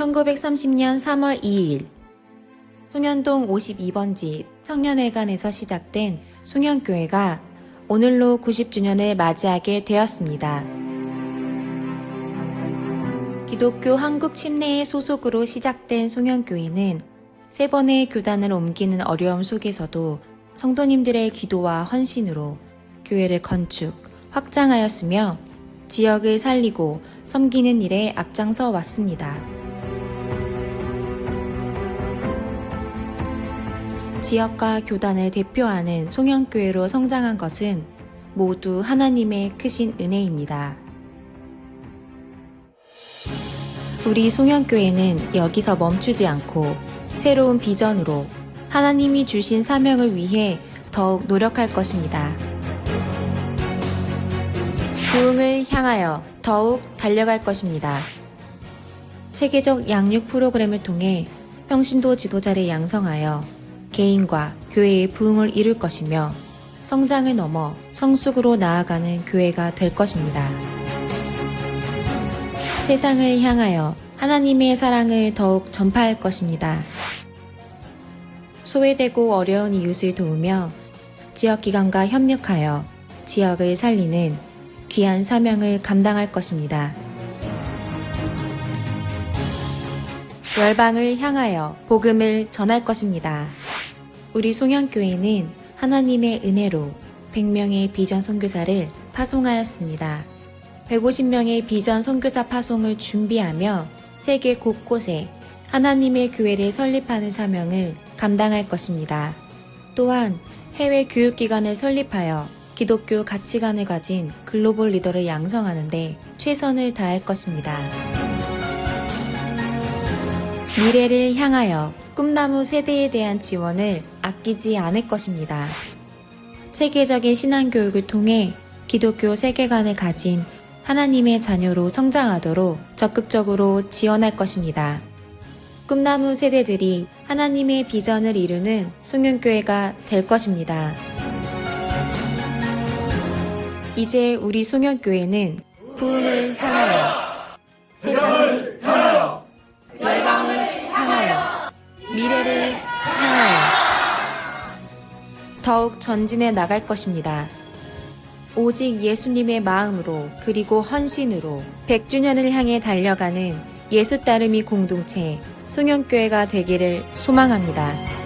1930년 3월 2일 송현동 52번지 청년회관에서 시작된 송현교회가 오늘로 90주년을 맞이하게 되었습니다. 기독교 한국 침례의 소속으로 시작된 송현교회는 세 번의 교단을 옮기는 어려움 속에서도 성도님들의 기도와 헌신으로 교회를 건축, 확장하였으며 지역을 살리고 섬기는 일에 앞장서 왔습니다. 지역과 교단을 대표하는 송영교회로 성장한 것은 모두 하나님의 크신 은혜입니다. 우리 송영교회는 여기서 멈추지 않고 새로운 비전으로 하나님이 주신 사명을 위해 더욱 노력할 것입니다. 부흥을 향하여 더욱 달려갈 것입니다. 체계적 양육 프로그램을 통해 평신도 지도자를 양성하여 개인과 교회의 부흥을 이룰 것이며 성장을 넘어 성숙으로 나아가는 교회가 될 것입니다. 세상을 향하여 하나님의 사랑을 더욱 전파할 것입니다. 소외되고 어려운 이웃을 도우며 지역기관과 협력하여 지역을 살리는 귀한 사명을 감당할 것입니다. 열방을 향하여 복음을 전할 것입니다. 우리 송영교회는 하나님의 은혜로 100명의 비전 선교사를 파송하였습니다. 150명의 비전 선교사 파송을 준비하며 세계 곳곳에 하나님의 교회를 설립하는 사명을 감당할 것입니다. 또한 해외 교육기관을 설립하여 기독교 가치관을 가진 글로벌 리더를 양성하는데 최선을 다할 것입니다. 미래를 향하여 꿈나무 세대에 대한 지원을 아끼지 않을 것입니다. 체계적인 신앙교육을 통해 기독교 세계관을 가진 하나님의 자녀로 성장하도록 적극적으로 지원할 것입니다. 꿈나무 세대들이 하나님의 비전을 이루는 송영교회가 될 것입니다. 이제 우리 송영교회는 부흥을 향하여 더욱 전진해 나갈 것입니다. 오직 예수님의 마음으로 그리고 헌신으로 100주년을 향해 달려가는 예수 따름이 공동체 송영교회가 되기를 소망합니다.